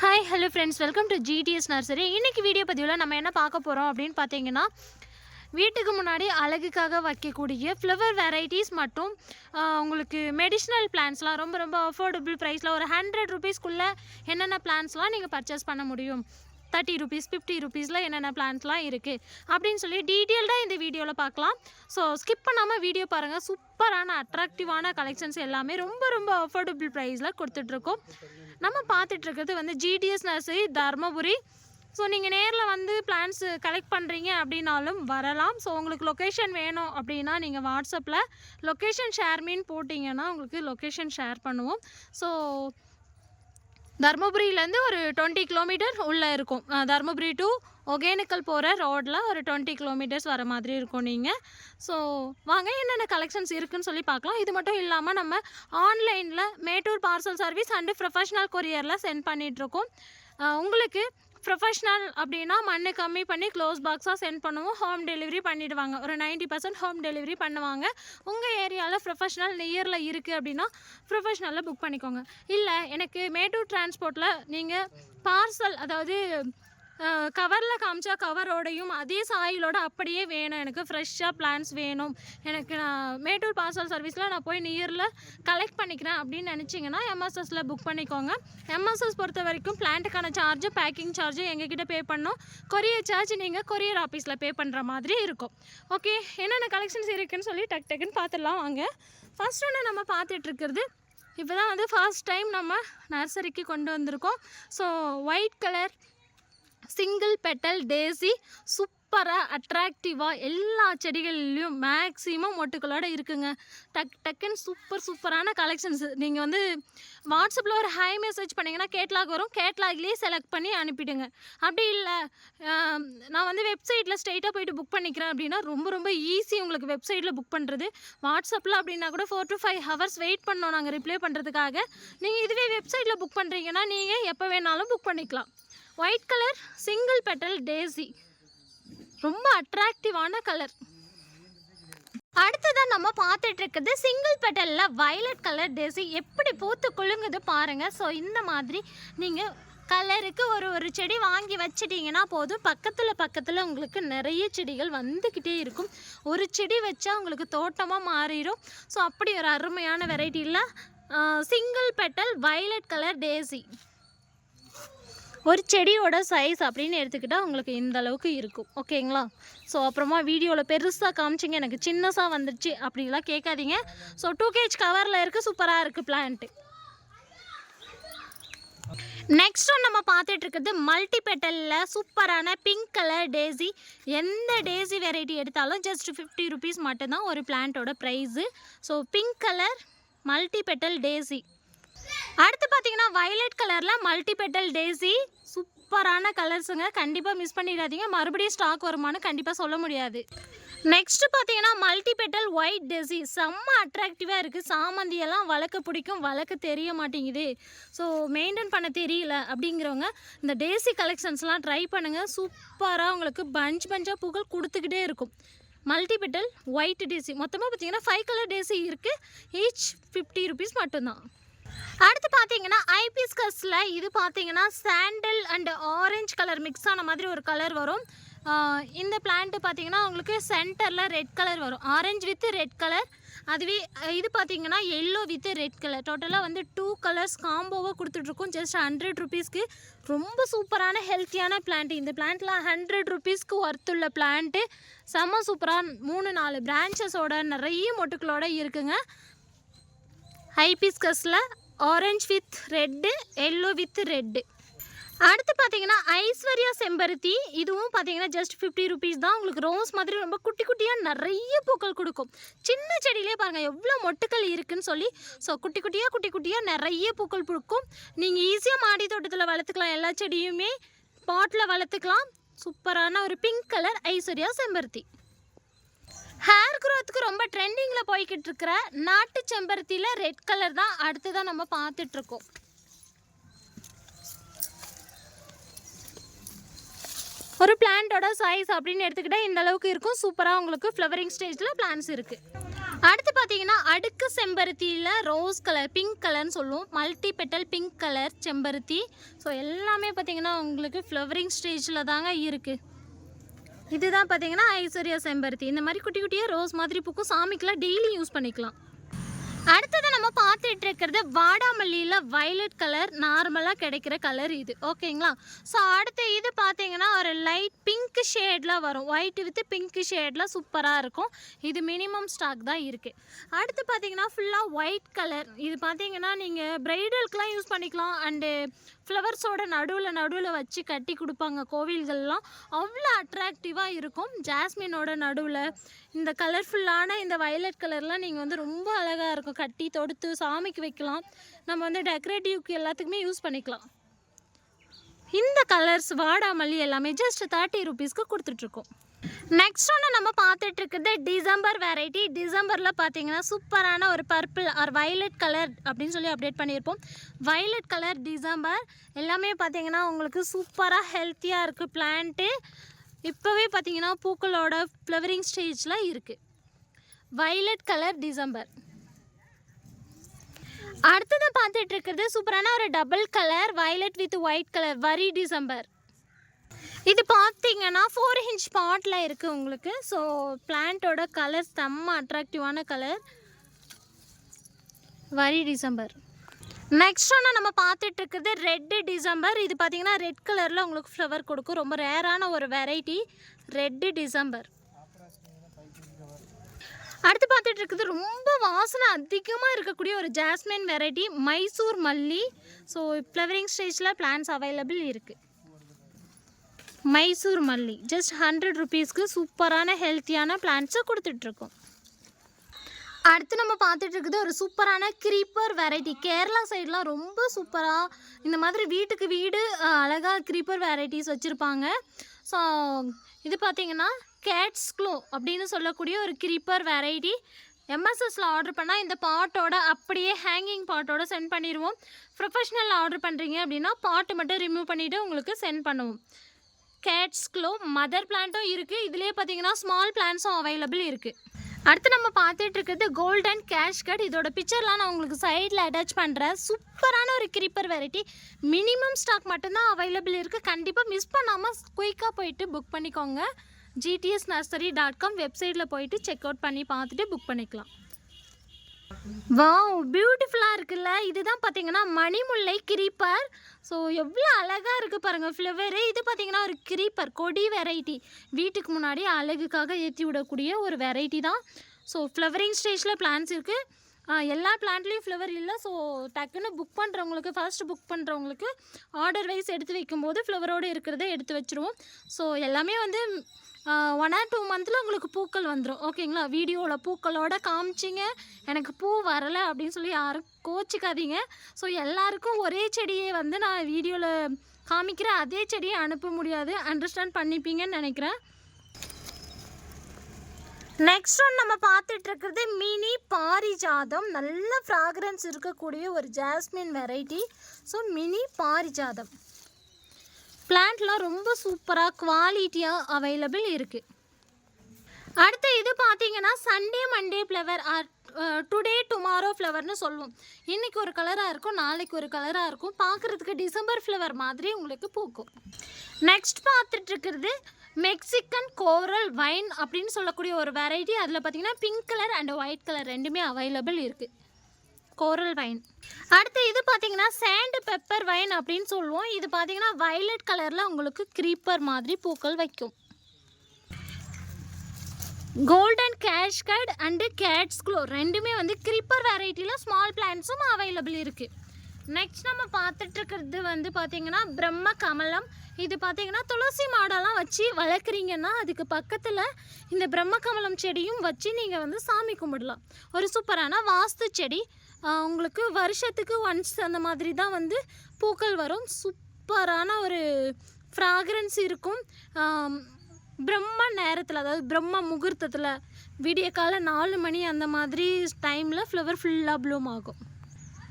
Hi hello friends welcome to GTS nursery இன்னைக்கு வீடியோ பதிவில் நம்ம என்ன பார்க்க போகிறோம் அப்படின்னு பார்த்தீங்கன்னா வீட்டுக்கு முன்னாடி அழகுக்காக வைக்கக்கூடிய ஃப்ளவர் வெரைட்டிஸ் மற்றும் உங்களுக்கு மெடிஷ்னல் பிளான்ஸ்லாம் ரொம்ப ரொம்ப அஃபோர்டபுள் ப்ரைஸில் ஒரு ஹண்ட்ரட் ருபீஸ்க்குள்ளே என்னென்ன பிளான்ஸ்லாம் நீங்கள் பர்ச்சேஸ் பண்ண முடியும்? தேர்ட்டி ருபீஸ் ஃபிஃப்டி ருபீஸில் என்னென்ன பிளான்ஸ்லாம் இருக்குது அப்படின்னு சொல்லி டீட்டெயில்டாக இந்த வீடியோவில் பார்க்கலாம். ஸோ ஸ்கிப் பண்ணாமல் வீடியோ பாருங்கள் சூப்பரான அட்ராக்டிவான கலெக்ஷன்ஸ் எல்லாமே ரொம்ப ரொம்ப அஃபோர்டபுள் ப்ரைஸில் கொடுத்துட்ருக்கோம். நம்ம பார்த்துட்ருக்கிறது வந்து ஜிடிஎஸ் நர்சரி தர்மபுரி. ஸோ நீங்கள் நேரில் வந்து பிளான்ஸ் கலெக்ட் பண்ணுறீங்க அப்படின்னாலும் வரலாம். ஸோ உங்களுக்கு லொக்கேஷன் வேணும் அப்படின்னா நீங்கள் வாட்ஸ்அப்பில் லொக்கேஷன் ஷேர் மீன் போட்டிங்கன்னா உங்களுக்கு லொக்கேஷன் ஷேர் பண்ணுவோம். ஸோ தருமபுரியிலேருந்து ஒரு டுவெண்ட்டி கிலோமீட்டர் உள்ளே இருக்கும். தருமபுரி டு ஒகேனக்கல் போகிற ரோடில் ஒரு டுவெண்ட்டி கிலோமீட்டர்ஸ் வர மாதிரி இருக்கும் நீங்கள். ஸோ வாங்க என்னென்ன கலெக்ஷன்ஸ் இருக்குன்னு சொல்லி பார்க்கலாம். இது மட்டும் இல்லாமல் நம்ம ஆன்லைனில் Mettur parcel service and professional கொரியரில் send பண்ணிகிட்ருக்கோம் உங்களுக்கு ப்ரொஃபஷ்னல் அப்படின்னா மண்ணு கம்மி பண்ணி க்ளோஸ் பாக்ஸாக சென்ட் பண்ணுவோம். ஹோம் டெலிவரி பண்ணிவிடுவாங்க ஒரு 90% பர்சன்ட் ஹோம் டெலிவரி பண்ணுவாங்க. உங்கள் ஏரியாவில் ப்ரொஃபஷ்னல் நியரில் இருக்குது அப்படின்னா ப்ரொஃபஷ்னலில் புக் பண்ணிக்கோங்க. இல்லை எனக்கு மேட்டூர் டிரான்ஸ்போர்ட்டில் நீங்கள் பார்சல் அதாவது கவரில் காமிச்சா கவரோடையும் அதே சாயிலோட அப்படியே வேணும். எனக்கு ஃப்ரெஷ்ஷாக பிளான்ஸ் வேணும். எனக்கு நான் மேட்டூர் பார்சல் சர்வீஸில் நான் போய் நியரில் கலெக்ட் பண்ணிக்கிறேன் அப்படின்னு நினச்சிங்கன்னா எம்எஸ்எஸில் புக் பண்ணிக்கோங்க. எம்எஸ்எஸ் பொறுத்த வரைக்கும் பிளான்ட்டுக்கான சார்ஜு பேக்கிங் சார்ஜு எங்ககிட்ட பே பண்ணணும் கொரியர் சார்ஜ் நீங்கள் கொரியர் ஆஃபீஸில் பே பண்ணுற மாதிரி இருக்கும். ஓகே என்னென்ன கலெக்ஷன்ஸ் இருக்குதுன்னு சொல்லி டக் டக்குன்னு பார்த்துடலாம் வாங்க. ஃபஸ்ட் ஒன்று நம்ம பார்த்துட்ருக்கிறது இப்போ தான் வந்து ஃபர்ஸ்ட் டைம் நம்ம நர்சரிக்கு கொண்டு வந்திருக்கோம். So white colour single petal daisy சூப்பராக அட்ராக்டிவாக எல்லா செடிகள்லேயும் மேக்ஸிமம் மொட்டுக்களோட இருக்குங்க. டக் டக்குன்னு சூப்பர் சூப்பரான கலெக்ஷன்ஸ் நீங்கள் வந்து வாட்ஸ்அப்பில் ஒரு ஹை மெசேஜ் பண்ணிங்கன்னா கேட்லாக் வரும். கேட்லாக்லேயே செலக்ட் பண்ணி அனுப்பிடுங்க. அப்படி இல்லை நான் வந்து வெப்சைட்டில் ஸ்ட்ரைட்டாக போயிட்டு புக் பண்ணிக்கிறேன் அப்படின்னா ரொம்ப ரொம்ப ஈஸி உங்களுக்கு வெப்சைட்டில் புக் பண்ணுறது வாட்ஸ்அப்பில் அப்படின்னா கூட four to five hours wait பண்ணோம் நாங்கள் ரிப்ளை பண்ணுறதுக்காக நீங்கள் இதுவே வெப்சைட்டில் புக் பண்ணுறீங்கன்னா நீங்கள் எப்போ வேணாலும் புக் பண்ணிக்கலாம். White colour single petal daisy ரொம்ப அட்ராக்டிவான கலர் அடுத்ததான் நம்ம பார்த்துட்டு இருக்குது சிங்கிள் பெட்டலில் வயலட் கலர் டேசி எப்படி பூத்து குலுங்குது பாருங்கள் ஸோ இந்த மாதிரி நீங்கள் கலருக்கு ஒரு ஒரு செடி வாங்கி வச்சிட்டிங்கன்னா போதும். பக்கத்தில் பக்கத்தில் உங்களுக்கு நிறைய செடிகள் வந்துக்கிட்டே இருக்கும். ஒரு செடி வச்சா உங்களுக்கு தோட்டமாக மாறிடும். ஸோ அப்படி ஒரு அருமையான வெரைட்டியில் single petal violet colour daisy ஒரு செடியோட சைஸ் அப்படின்னு எடுத்துக்கிட்டால் உங்களுக்கு இந்த அளவுக்கு இருக்கும். ஓகேங்களா ஸோ அப்புறமா வீடியோவில் பெருசாக காமிச்சிங்க. எனக்கு சின்னஸாக வந்துடுச்சு அப்படிலாம் கேட்காதீங்க. ஸோ டூ கேஜ் கவரில் இருக்குது சூப்பராக இருக்குது பிளான்ட்டு நெக்ஸ்ட் ஒன் நம்ம பார்த்துட்டு இருக்குது மல்டி பெட்டலில் சூப்பரான பிங்க் கலர் டேசி எந்த டேசி வெரைட்டி எடுத்தாலும் ஜஸ்ட் ஃபிஃப்டி ருபீஸ் மட்டும்தான் ஒரு பிளான்ட்டோட price so pink colour multi petal daisy அடுத்து பார்த்தீங்கன்னா வயலட் கலரில் மல்டி பெட்டல் டேசி சூப்பரான கலர்ஸுங்க கண்டிப்பாக மிஸ் பண்ணிடாதீங்க. மறுபடியும் ஸ்டாக் வருமானு கண்டிப்பாக சொல்ல முடியாது. நெக்ஸ்ட் பார்த்தீங்கன்னா மல்டி பெட்டல் ஒயிட் டெசி செம்ம அட்ராக்டிவாக இருக்குது சாமந்தியெல்லாம் வளர்க்க பிடிக்கும். வளர்க்க தெரிய மாட்டேங்குது. ஸோ மெயின்டைன் பண்ண தெரியல அப்படிங்கிறவங்க இந்த டேசி கலெக்ஷன்ஸ்லாம் ட்ரை பண்ணுங்கள் சூப்பராக உங்களுக்கு பஞ்ச் பஞ்சாக பூக்கள் கொடுத்துக்கிட்டே இருக்கும். மல்டி பெட்டல் ஒயிட் டேசி மொத்தமாக பார்த்தீங்கன்னா ஃபைவ் கலர் டேசி இருக்குது ஈச் ஃபிஃப்டி ருபீஸ் மட்டும்தான். அடுத்து பார்த்தீங்கன்னா ஐபிஸ்கஸில் இது பார்த்தீங்கன்னா sandal and orange colour mix ஆன மாதிரி ஒரு கலர் வரும். இந்த பிளான்ட்டு பார்த்தீங்கன்னா உங்களுக்கு சென்டரில் ரெட் கலர் வரும். ஆரஞ்சு வித் ரெட் கலர் அதுவே இது பார்த்தீங்கன்னா எல்லோ வித் ரெட் கலர் டோட்டலாக வந்து டூ கலர்ஸ் காம்போவாக கொடுத்துட்ருக்கோம். ஜஸ்ட் ஹண்ட்ரட் ருபீஸ்க்கு ரொம்ப சூப்பரான ஹெல்த்தியான பிளான்ட் இந்த பிளான்ட்லாம் ஹண்ட்ரட் ருபீஸ்க்கு ஒர்த்துள்ள பிளான்ட்டு செம்ம சூப்பராக மூணு நாலு பிரான்ச்சஸோட நிறைய மொட்டுக்களோட இருக்குங்க. ஹைபிஸ்கஸில் orange with red yellow with red அடுத்து பார்த்தீங்கன்னா ஐஸ்வர்யா செம்பருத்தி. இதுவும் பார்த்தீங்கன்னா ஜஸ்ட் ஃபிஃப்டி ருபீஸ் தான். உங்களுக்கு ரோஸ் மாதிரி ரொம்ப குட்டி குட்டியாக நிறைய பூக்கள் கொடுக்கும். சின்ன செடியிலே பாருங்கள் எவ்வளோ மொட்டுக்கள் இருக்குதுன்னு சொல்லி ஸோ குட்டி குட்டியாக குட்டி குட்டியாக நிறைய பூக்கள் கொடுக்கும். நீங்கள் ஈஸியாக மாடி தோட்டத்தில் வளர்த்துக்கலாம். எல்லா செடியுமே பாட்டில் வளர்த்துக்கலாம். சூப்பரான ஒரு பிங்க் கலர் ஐஸ்வர்யா செம்பருத்தி. ஹேர் க்ரோத்துக்கு ரொம்ப ட்ரெண்டிங்கில் போய்கிட்டு இருக்கிற நாட்டு செம்பருத்தியில் ரெட் கலர் தான் அடுத்ததான் நம்ம பார்த்துட்ருக்கோம். ஒரு பிளான்ட்டோட சைஸ் அப்படின்னு எடுத்துக்கிட்டால் இந்த அளவுக்கு இருக்கும். சூப்பராக உங்களுக்கு ஃப்ளவரிங் ஸ்டேஜில் பிளான்ஸ் இருக்குது அடுத்து பார்த்தீங்கன்னா அடுக்கு செம்பருத்தியில் ரோஸ் கலர் பிங்க் கலர்னு சொல்லுவோம். மல்டி பெட்டல் பிங்க் கலர் செம்பருத்தி. ஸோ எல்லாமே பார்த்தீங்கன்னா உங்களுக்கு ஃப்ளவரிங் ஸ்டேஜில் தாங்க இருக்குது இதுதான் பார்த்தீங்கன்னா ஐஸ்வர்யா செம்பருத்தி. இந்த மாதிரி குட்டி குட்டியாக ரோஸ் மாதிரி பூக்கும் சாமிக்கெலாம் டெய்லி யூஸ் பண்ணிக்கலாம். அடுத்தது நம்ம பார்த்துட்டு இருக்கிறது வாடாமல்லியில் வயலட் கலர் நார்மலாக கிடைக்கிற கலர் இது. ஓகேங்களா? ஸோ அடுத்து இது பார்த்தீங்கன்னா ஒரு லைட் பிங்க் ஷேடில் வரும். ஒயிட் வித் பிங்க் ஷேடில் சூப்பராக இருக்கும். இது மினிமம் ஸ்டாக் தான் இருக்குது அடுத்து பார்த்தீங்கன்னா ஃபுல்லாக ஒயிட் கலர் இது பார்த்தீங்கன்னா நீங்கள் ப்ரைடலுக்குலாம் யூஸ் பண்ணிக்கலாம். அண்டு ஃப்ளவர்ஸோட நடுவில் நடுவில் வச்சு கட்டி கொடுப்பாங்க கோவில்கள்லாம். அவ்வளோ அட்ராக்டிவாக இருக்கும். ஜாஸ்மினோட நடுவில். இந்த கலர்ஃபுல்லான இந்த வயலட் கலர்லாம் நீங்கள் வந்து ரொம்ப அழகாக இருக்கும். கட்டி தொடுத்து சாமிக்கு வைக்கலாம். நம்ம வந்து டெக்கரேட்டிவ்க்கு எல்லாத்துக்குமே யூஸ் பண்ணிக்கலாம். இந்த கலர்ஸ் வாடாமல்லி எல்லாமே ஜஸ்ட் தேர்ட்டி ருபீஸ்க்கு கொடுத்துட்ருக்கோம் நெக்ஸ்ட் ஒன்று நம்ம பார்த்துட்டு இருக்குது டிசம்பர் வெரைட்டி டிசம்பரில் பார்த்தீங்கன்னா சூப்பரான ஒரு பர்பிள் ஆர் violet கலர் அப்படின்னு சொல்லி அப்டேட் பண்ணியிருப்போம். Violet கலர் டிசம்பர் எல்லாமே பார்த்தீங்கன்னா உங்களுக்கு சூப்பராக ஹெல்த்தியாக இருக்குது பிளான்ட்டு இப்போவே பார்த்தீங்கன்னா பூக்களோட ஃப்ளவரிங் ஸ்டேஜில் இருக்குது வைலட் கலர் டிசம்பர் அடுத்தது பார்த்துட்டு இருக்கிறது சூப்பரான ஒரு double colour violet with white colour வரி டிசம்பர் இது பார்த்தீங்கன்னா ஃபோர் இன்ச் பாட்டில் இருக்குது உங்களுக்கு. ஸோ பிளான்ட்டோட கலர் செம்ம அட்ராக்டிவான கலர் வரி டிசம்பர். நெக்ஸ்ட் ஒன்று நம்ம பார்த்துட்டு இருக்குது ரெட்டு டிசம்பர். இது பார்த்தீங்கன்னா ரெட் கலரில் உங்களுக்கு ஃப்ளவர் கொடுக்கும். ரொம்ப ரேரான ஒரு வெரைட்டி ரெட்டு டிசம்பர். அடுத்து பார்த்துட்டு இருக்குது ரொம்ப வாசனை அதிகமாக இருக்கக்கூடிய ஒரு ஜாஸ்மின் வெரைட்டி மைசூர் மல்லி ஸோ ஃப்ளவரிங் ஸ்டேஜில் பிளான்ஸ் அவைலபிள் இருக்குது மைசூர் மல்லி. ஜஸ்ட் ஹண்ட்ரட் ருபீஸ்க்கு சூப்பரான ஹெல்த்தியான பிளான்ட்ஸை கொடுத்துட்ருக்கோம். அடுத்து நம்ம பார்த்துட்டு இருக்குது ஒரு சூப்பரான க்ரீப்பர் வெரைட்டி கேரளா சைட்லாம் ரொம்ப சூப்பராக இந்த மாதிரி வீட்டுக்கு வீடு அழகாக க்ரீப்பர் வெரைட்டிஸ் வச்சுருப்பாங்க. ஸோ இது பார்த்தீங்கன்னா கேட்ஸ் க்ளோ அப்படின்னு சொல்லக்கூடிய ஒரு க்ரீப்பர் வெரைட்டி எம்எஸ்எஸில் ஆர்டர் பண்ணால் இந்த பாட்டோட அப்படியே ஹேங்கிங் பாட்டோட சென்ட் பண்ணிடுவோம். ப்ரொஃபஷ்னல் ஆர்டர் பண்ணுறீங்க அப்படின்னா பாட்டு மட்டும் ரிமூவ் பண்ணிவிட்டு உங்களுக்கு சென்ட் பண்ணுவோம். கேட்ஸ் க்ளோ மதர் பிளான்ட்டும் இருக்குது இதுலேயே பார்த்தீங்கன்னா ஸ்மால் பிளான்ஸும் அவைலபிள் இருக்குது அடுத்து நம்ம பார்த்துட்டு இருக்கிறது கோல்டன் கேஷ் கட். இதோட பிக்சர்லாம் நான் உங்களுக்கு சைடில் அட்டாச் பண்ணுறேன் சூப்பரான ஒரு கிரீப்பர் வெரைட்டி மினிமம் ஸ்டாக் மட்டும்தான் அவைலபிள் இருக்குது கண்டிப்பாக மிஸ் பண்ணாமல் குயிக்காக போயிட்டு புக் பண்ணிக்கோங்க. ஜிடிஎஸ் நர்சரி டாட் காம் வெப்சைட்டில் போயிட்டு செக் அவுட் பண்ணி பார்த்துட்டு புக் பண்ணிக்கலாம். வாவ் பியூட்டிஃபுல்லாக இருக்குல்ல. இதுதான் பார்த்தீங்கன்னா மணிமுல்லை கிரீப்பர் ஸோ எவ்வளோ அழகாக இருக்குது பாருங்கள் ஃப்ளவரு இது பார்த்தீங்கன்னா ஒரு கிரீப்பர் கொடி வெரைட்டி வீட்டுக்கு முன்னாடி அழகுக்காக ஏற்றி விடக்கூடிய ஒரு வெரைட்டி தான். ஸோ ஃப்ளவரிங் ஸ்டேஜில் பிளான்ஸ் இருக்குது எல்லா பிளான்ட்லேயும் ஃப்ளவர் இல்லை. ஸோ டக்குன்னு புக் பண்ணுறவங்களுக்கு ஃபர்ஸ்ட் புக் பண்ணுறவங்களுக்கு ஆர்டர் வைஸ் எடுத்து வைக்கும்போது ஃப்ளவரோடு இருக்கிறத எடுத்து வச்சுருவோம். ஸோ எல்லாமே வந்து ஒன் ஆர் டூ மந்தில் உங்களுக்கு பூக்கள் வந்துடும் ஓகேங்களா வீடியோவில் பூக்களோட காமிச்சிங்க. எனக்கு பூ வரலை அப்படின்னு சொல்லி யாரும் கோச்சிக்காதீங்க. ஸோ எல்லாருக்கும் ஒரே செடியை வந்து நான் வீடியோவில் காமிக்கிற அதே செடியை அனுப்ப முடியாது. அண்டர்ஸ்டாண்ட் பண்ணிப்பீங்கன்னு நினைக்கிறேன். நெக்ஸ்ட் ஒன் நம்ம பார்த்துட்டு இருக்கிறது மினி பாரிஜாதம். நல்ல ஃப்ராக்ரன்ஸ் இருக்கக்கூடிய ஒரு ஜாஸ்மின் வெரைட்டி ஸோ மினி பாரிஜாதம். பிளான்ட்லாம் ரொம்ப சூப்பராக குவாலிட்டியாக அவைலபிள் இருக்குது அடுத்து இது பார்த்தீங்கன்னா Sunday Monday flower or today tomorrow ஃப்ளவர்னு சொல்லுவோம். இன்றைக்கி ஒரு கலராக இருக்கும் நாளைக்கு ஒரு கலராக இருக்கும். பார்க்குறதுக்கு டிசம்பர் ஃப்ளவர் மாதிரி உங்களுக்கு பூக்கும். நெக்ஸ்ட் பார்த்துட்ருக்கிறது மெக்சிகன் கோரல் வைன் அப்படின்னு சொல்லக்கூடிய ஒரு வெரைட்டி அதில் பார்த்தீங்கன்னா pink colour and white colour ரெண்டுமே அவைலபிள் இருக்குது கோரல் வைன் அடுத்து இது பார்த்தீங்கன்னா சேண்டு பெப்பர் வைன் அப்படின்னு சொல்லுவோம். இது பார்த்தீங்கன்னா வயலட் கலரில் உங்களுக்கு க்ரீப்பர் மாதிரி பூக்கள் வைக்கும். Golden cascade and cat's claw ரெண்டுமே வந்து க்ரீப்பர் வெரைட்டியில் ஸ்மால் பிளான்ஸும் அவைலபிள் இருக்குது நெக்ஸ்ட் நம்ம பார்த்துட்டு இருக்கிறது வந்து பார்த்தீங்கன்னா பிரம்ம கமலம். இது பார்த்தீங்கன்னா துளசி மாடெல்லாம் வச்சு வளர்க்குறீங்கன்னா அதுக்கு பக்கத்தில் இந்த பிரம்ம கமலம் செடியும் வச்சு நீங்கள் வந்து சாமி கும்பிடலாம். ஒரு சூப்பரான வாஸ்து செடி. உங்களுக்கு வருஷத்துக்கு ஒன்ஸ் அந்த மாதிரி தான் வந்து பூக்கள் வரும். சூப்பரான ஒரு ஃப்ராக்ரன்ஸ் இருக்கும். பிரம்ம நேரத்தில் அதாவது பிரம்ம முகூர்த்தத்தில் விடிய காலை நாலு மணி அந்த மாதிரி டைமில் ஃப்ளவர் ஃபுல்லாக ப்ளூம் ஆகும்.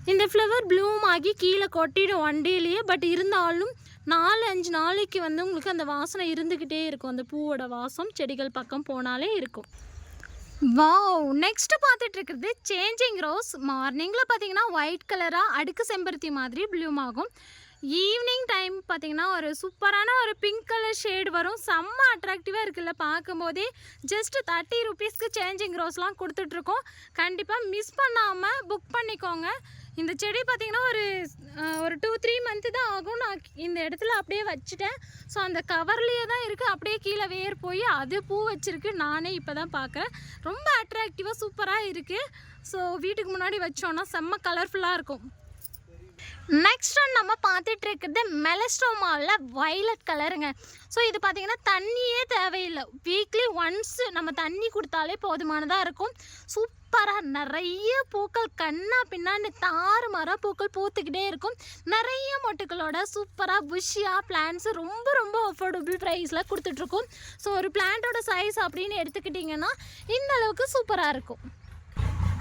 இந்த ஃப்ளவர் ப்ளூம் ஆகி கீழே கொட்டிடும் ஒன் டேலேயே பட் இருந்தாலும் நாலு அஞ்சு நாளைக்கு வந்து உங்களுக்கு அந்த வாசனை இருந்துக்கிட்டே இருக்கும். அந்த பூவோட வாசம் செடிகள் பக்கம் போனாலே இருக்கும். வாவ் நெக்ஸ்ட் பார்த்துட்டு இருக்கிறது சேஞ்சிங் ரோஸ் மார்னிங்கில் பார்த்தீங்கன்னா ஒயிட் கலராக அடுக்கு செம்பருத்தி மாதிரி ப்ளூம் ஆகும். ஈவினிங் டைம் பார்த்தீங்கன்னா ஒரு சூப்பரான ஒரு பிங்க் கலர் ஷேடு வரும். செம்ம அட்ராக்டிவாக இருக்குல்ல பார்க்கும்போதே. ஜஸ்ட் தேர்ட்டி ருபீஸ்க்கு சேஞ்சிங் ரோஸ்லாம் கொடுத்துட்ருக்கோம். கண்டிப்பாக மிஸ் பண்ணாமல் புக் பண்ணிக்கோங்க. இந்த செடி பார்த்தீங்கன்னா ஒரு ஒரு டூ த்ரீ மந்த்து தான் ஆகும் நான் இந்த இடத்துல அப்படியே வச்சுட்டேன். ஸோ அந்த கவர்லேயே தான் இருக்குது அப்படியே கீழே வேர் போய் அது பூ வச்சுருக்கு. நானே இப்போ தான் பார்க்குறேன் ரொம்ப அட்ராக்டிவாக சூப்பராக இருக்குது ஸோ வீட்டுக்கு முன்னாடி வச்சோன்னா செம்ம கலர்ஃபுல்லாக இருக்கும். நெக்ஸ்ட் ஒன் நம்ம பார்த்துட்டு இருக்கிறது மெலஸ்டோமாவில் violet கலருங்க ஸோ இது பார்த்தீங்கன்னா தண்ணியே தேவையில்லை. வீக்லி ஒன்ஸ் நம்ம தண்ணி கொடுத்தாலே போதுமானதாக இருக்கும். சூப்பராக நிறைய பூக்கள் கண்ணா பின்னாடி தாறுமாறாக பூக்கள் பூத்துக்கிட்டே இருக்கும். நிறைய மொட்டுக்களோட சூப்பராக புஷியாக பிளான்ஸ் ரொம்ப ரொம்ப அஃபோர்டபுள் ப்ரைஸில் கொடுத்துட்ருக்கோம். ஸோ ஒரு பிளான்ட்டோட சைஸ் அப்படின்னு எடுத்துக்கிட்டிங்கன்னா இந்த அளவுக்கு சூப்பராக இருக்கும்.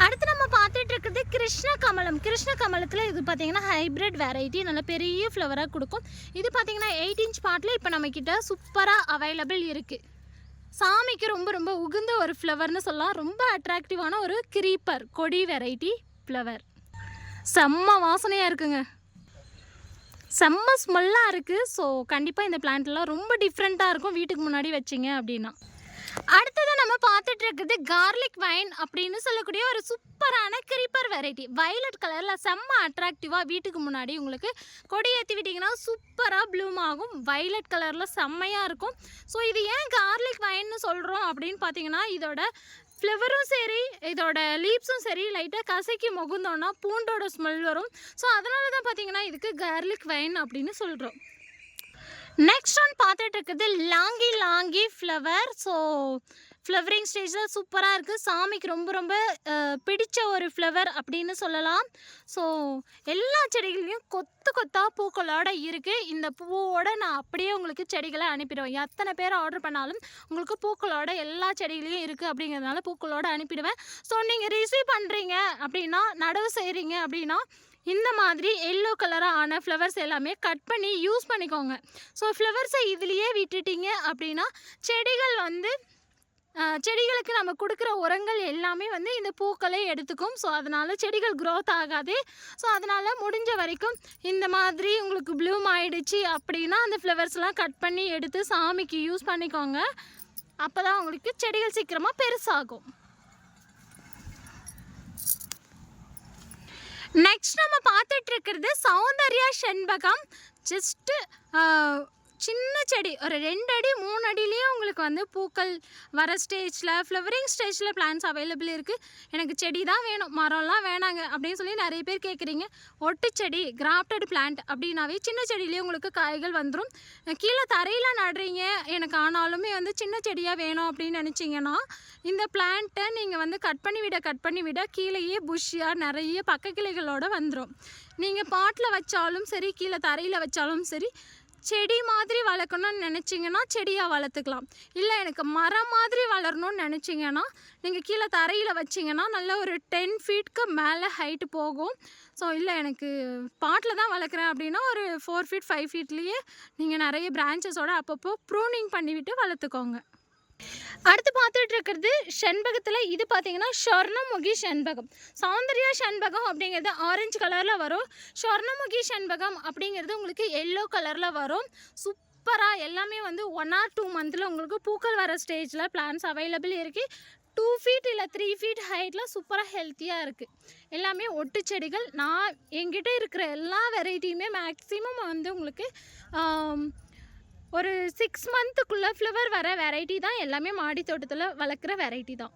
அடுத்து நம்ம பார்த்துட்டு இருக்கிறது கிருஷ்ண கமலம் கிருஷ்ண கமலத்தில் இது பார்த்தீங்கன்னா ஹைப்ரிட் வெரைட்டி நல்ல பெரிய ஃப்ளவராக கொடுக்கும். இது பார்த்தீங்கன்னா எயிட் இன்ச் பாட்டில் இப்போ நம்மக்கிட்ட சூப்பராக அவைலபிள் இருக்குது சாமிக்கு ரொம்ப ரொம்ப உகுந்த ஒரு ஃப்ளவர்னு சொல்லலாம். ரொம்ப அட்ராக்டிவான ஒரு கிரீப்பர் கொடி வெரைட்டி ஃப்ளவர் செம்ம வாசனையாக இருக்குங்க. செம்ம ஸ்மெல்லாக இருக்குது ஸோ கண்டிப்பாக இந்த பிளான்ட்லாம் ரொம்ப டிஃப்ரெண்ட்டாக இருக்கும் வீட்டுக்கு முன்னாடி வச்சிங்க அப்படின்னா. அடுத்ததான் நம்ம பார்த்துட்டு இருக்குது கார்லிக் வைன் அப்படின்னு சொல்லக்கூடிய ஒரு சூப்பரான கிரீப்பர் வெரைட்டி வயலட் கலரில் செம்ம அட்ராக்டிவாக வீட்டுக்கு முன்னாடி உங்களுக்கு கொடி ஏற்றி விட்டிங்கன்னா சூப்பராக ப்ளூம் ஆகும். வயலட் கலரில் செம்மையாக இருக்கும். ஸோ இது ஏன் கார்லிக் வைன்னு சொல்கிறோம் அப்படின்னு பார்த்தீங்கன்னா இதோட ஃப்ளவரும் சரி இதோட லீப்ஸும் சரி லைட்டாக கசக்கி முகுந்தோன்னா பூண்டோட ஸ்மெல் வரும். ஸோ அதனால தான் பார்த்தீங்கன்னா இதுக்கு கார்லிக் வைன் அப்படின்னு சொல்கிறோம் நெக்ஸ்ட் ஒன் பார்த்துட்டு இருக்குது லாங்கி லாங்கி ஃப்ளவர் ஸோ ஃப்ளவரிங் ஸ்டேஜில் சூப்பராக இருக்குது சாமிக்கு ரொம்ப ரொம்ப பிடித்த ஒரு ஃப்ளவர் அப்படின்னு சொல்லலாம். ஸோ எல்லா செடிகளையும் கொத்து கொத்தாக பூக்களோட இருக்குது இந்த பூவோடு நான் அப்படியே உங்களுக்கு செடிகளை அனுப்பிடுவேன். எத்தனை பேர் ஆர்டர் பண்ணாலும் உங்களுக்கு பூக்களோட எல்லா செடிகளையும் இருக்குது அப்படிங்கிறதுனால பூக்களோட அனுப்பிடுவேன். ஸோ நீங்கள் ரிசீவ் பண்ணுறீங்க அப்படின்னா நடவு செய்கிறீங்க அப்படின்னா இந்த மாதிரி எல்லோ கலராக ஆன ஃப்ளவர்ஸ் எல்லாமே கட் பண்ணி யூஸ் பண்ணிக்கோங்க. ஸோ ஃப்ளவர்ஸை இதுலேயே விட்டுட்டீங்க அப்படின்னா செடிகள் வந்து செடிகளுக்கு நம்ம கொடுக்குற உரங்கள் எல்லாமே வந்து இந்த பூக்களை எடுத்துக்கும். ஸோ அதனால் செடிகள் க்ரோத் ஆகாது. ஸோ அதனால் முடிஞ்ச வரைக்கும் இந்த மாதிரி உங்களுக்கு ப்ளூம் ஆகிடுச்சி அப்படின்னா அந்த ஃப்ளவர்ஸ்லாம் கட் பண்ணி எடுத்து சாமிக்கு யூஸ் பண்ணிக்கோங்க. அப்போ தான் உங்களுக்கு செடிகள் சீக்கிரமாக பெருசாகும். நெக்ஸ்ட் நம்ம பார்த்துட்டு இருக்கிறது சௌந்தர்யா செண்பகம். ஜஸ்ட்டு சின்ன செடி ஒரு ரெண்டு அடி மூணு அடியிலேயே உங்களுக்கு வந்து பூக்கள் வர ஸ்டேஜில் ஃப்ளவரிங் ஸ்டேஜில் பிளான்ஸ் அவைலபிள் இருக்குது எனக்கு செடி தான் வேணும். மரம்லாம் வேணாங்க அப்படின்னு சொல்லி நிறைய பேர் கேட்குறீங்க. ஒட்டு செடி கிராஃப்டட் பிளான்ட் அப்படின்னாவே சின்ன செடியிலேயே உங்களுக்கு காய்கள் வந்துடும் கீழே தரையில் நடுறீங்க. எனக்கு ஆனாலுமே வந்து சின்ன செடியாக வேணும் அப்படின்னு நினச்சிங்கன்னா இந்த பிளான்ட்டை நீங்கள் வந்து கட் பண்ணி விட கட் பண்ணி விட கீழேயே புஷ்ஷியாக நிறைய பக்க கிளைகளோடு வந்துடும் நீங்கள் பாட்டில் வச்சாலும் சரி கீழே தரையில் வச்சாலும் சரி செடி மாதிரி வளர்க்கணும்னு நினச்சிங்கன்னா செடியாக வளர்த்துக்கலாம். இல்லை எனக்கு மரம் மாதிரி வளரணும்னு நினச்சிங்கன்னா நீங்கள் கீழே தரையில் வச்சிங்கன்னா நல்ல ஒரு டென் ஃபீட்க்கு மேலே ஹைட்டு போகும். ஸோ இல்லை எனக்கு பாட்டில் தான் வளர்க்குறேன் அப்படின்னா ஒரு ஃபோர் ஃபீட் ஃபைவ் ஃபீட்லேயே நீங்கள் நிறைய பிரான்ச்சஸோட அப்பப்போ ப்ரூனிங் பண்ணிவிட்டு வளர்த்துக்கோங்க. அடுத்து பார்த்துட்டு இருக்கிறது செண்பகத்தில் இது பார்த்தீங்கன்னா ஸ்வர்ணமுகி செண்பகம். சௌந்தர்யா செண்பகம் அப்படிங்கிறது ஆரஞ்சு கலரில் வரும். ஸ்வர்ணமுகி செண்பகம் அப்படிங்கிறது உங்களுக்கு எல்லோ கலரில் வரும். சூப்பராக எல்லாமே வந்து ஒன் ஆர் டூ மந்தில் உங்களுக்கு பூக்கள் வர ஸ்டேஜில் பிளான்ஸ் அவைலபிள் இருக்குது டூ ஃபீட் இல்லை த்ரீ ஃபீட் ஹைட்டில் சூப்பராக ஹெல்த்தியாக இருக்குது எல்லாமே ஒட்டு செடிகள். நான் எங்கிட்ட இருக்கிற எல்லா வெரைட்டியுமே மேக்ஸிமம் வந்து உங்களுக்கு ஒரு சிக்ஸ் மந்த்துக்குள்ளே ஃப்ளவர் வர வெரைட்டி தான். எல்லாமே மாடி தோட்டத்தில் வளர்க்குற வெரைட்டி தான்.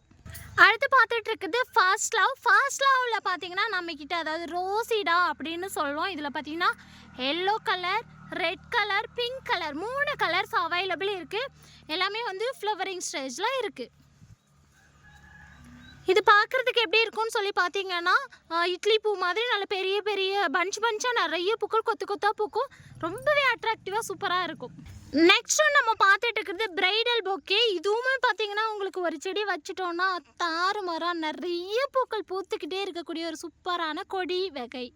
அடுத்து பார்த்துட்டு இருக்குது ஃபாஸ்ட் லவ் ஃபாஸ்ட் லவ்வில் பார்த்தீங்கன்னா நம்மக்கிட்ட அதாவது ரோசிடா அப்படின்னு சொல்லுவோம். இதில் பார்த்தீங்கன்னா yellow colour red colour pink colour மூணு கலர்ஸ் அவைலபிள் இருக்குது எல்லாமே வந்து ஃப்ளவரிங் ஸ்டேஜில் இருக்குது இது பார்க்குறதுக்கு எப்படி இருக்கும்னு சொல்லி பார்த்தீங்கன்னா இட்லி பூ மாதிரி நல்ல பெரிய பெரிய பஞ்ச் பஞ்சாக நிறைய பூக்கள் கொத்து கொத்தாக பூக்கும். ரொம்பவே அட்ராக்டிவாக சூப்பராக இருக்கும். நெக்ஸ்ட் நம்ம பார்த்துட்டு இருக்கிறது பிரைடல் பொக்கே இதுவுமே பார்த்தீங்கன்னா உங்களுக்கு ஒரு செடி வச்சுட்டோன்னா தாறு மரம் நிறைய பூக்கள் பூத்துக்கிட்டே இருக்கக்கூடிய ஒரு சூப்பரான கொடி வகை.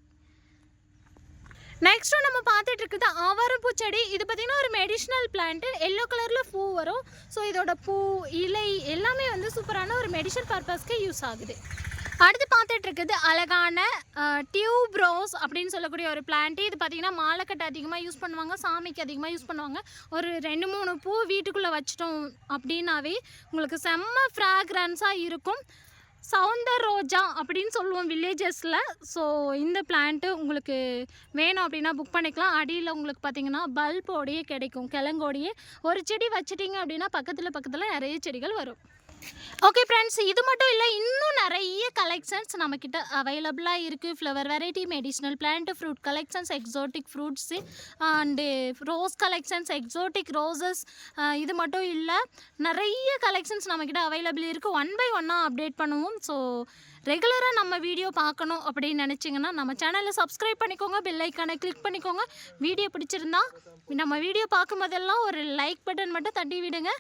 நெக்ஸ்ட்டு நம்ம பார்த்துட்டு இருக்குது அவரப்பூ செடி. இது பார்த்திங்கன்னா ஒரு மெடிஷ்னல் பிளான்ட்டு எல்லோ கலரில் பூ வரும். ஸோ இதோட பூ இலை எல்லாமே வந்து சூப்பரான ஒரு மெடிஷன் பர்பஸ்க்கு யூஸ் ஆகுது. அடுத்து பார்த்துட்டு இருக்குது அழகான டியூப் ரோஸ் அப்படின்னு சொல்லக்கூடிய ஒரு பிளான்ட் இது பார்த்திங்கன்னா மாலைக்கட்டை அதிகமாக யூஸ் பண்ணுவாங்க சாமிக்கு அதிகமாக யூஸ் பண்ணுவாங்க. ஒரு ரெண்டு மூணு பூ வீட்டுக்குள்ளே வச்சிட்டோம் அப்படின்னாவே உங்களுக்கு செம்ம ஃப்ராக்ரன்ஸாக இருக்கும். சவுந்தர் ரோஜா அப்படின்னு சொல்லுவோம் வில்லேஜஸில் ஸோ இந்த பிளான்ட்டு உங்களுக்கு வேணும் அப்படின்னா புக் பண்ணிக்கலாம். அடியில் உங்களுக்கு பார்த்தீங்கன்னா பல்போடையே கிடைக்கும் கிழங்கோடையே. ஒரு செடி வச்சிட்டிங்க அப்படின்னா பக்கத்தில் பக்கத்தில் நிறைய செடிகள் வரும். ஓகே ஃப்ரெண்ட்ஸ் இது மட்டும் இல்லை இன்னும் நிறைய கலெக்ஷன்ஸ் நம்மக்கிட்ட அவைலபிளாக இருக்குது flower variety medicinal plant fruit collections exotic fruits and rose collections exotic roses இது மட்டும் இல்லை நிறைய கலெக்ஷன்ஸ் நம்மக்கிட்ட அவைலபிள் இருக்குது ஒன் பை ஒன்னாக அப்டேட் பண்ணுவோம். ஸோ ரெகுலராக நம்ம வீடியோ பார்க்கணும் அப்படின்னு நினச்சிங்கன்னா நம்ம சேனலை சப்ஸ்கிரைப் பண்ணிக்கோங்க பெல் ஐக்கானை கிளிக் பண்ணிக்கோங்க. வீடியோ பிடிச்சிருந்தா நம்ம வீடியோ பார்க்கும்போதெல்லாம் ஒரு லைக் பட்டன் மட்டும் தட்டி விடுங்க.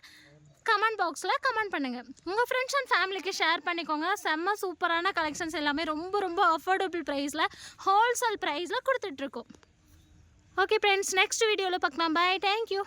கமெண்ட் பாக்ஸில் கமெண்ட் பண்ணுங்கள் உங்கள் ஃப்ரெண்ட்ஸ் அண்ட் ஃபேமிலிக்கு ஷேர் பண்ணிக்கோங்க. செம்ம சூப்பரான கலெக்ஷன்ஸ் எல்லாமே ரொம்ப ரொம்ப அஃபோர்டபுள் ப்ரைஸில் ஹோல்சேல் ப்ரைஸில் கொடுத்துட்ருக்கோம் ஓகே ஃப்ரெண்ட்ஸ் நெக்ஸ்ட் வீடியோவில் பார்க்கலாம். Bye thank you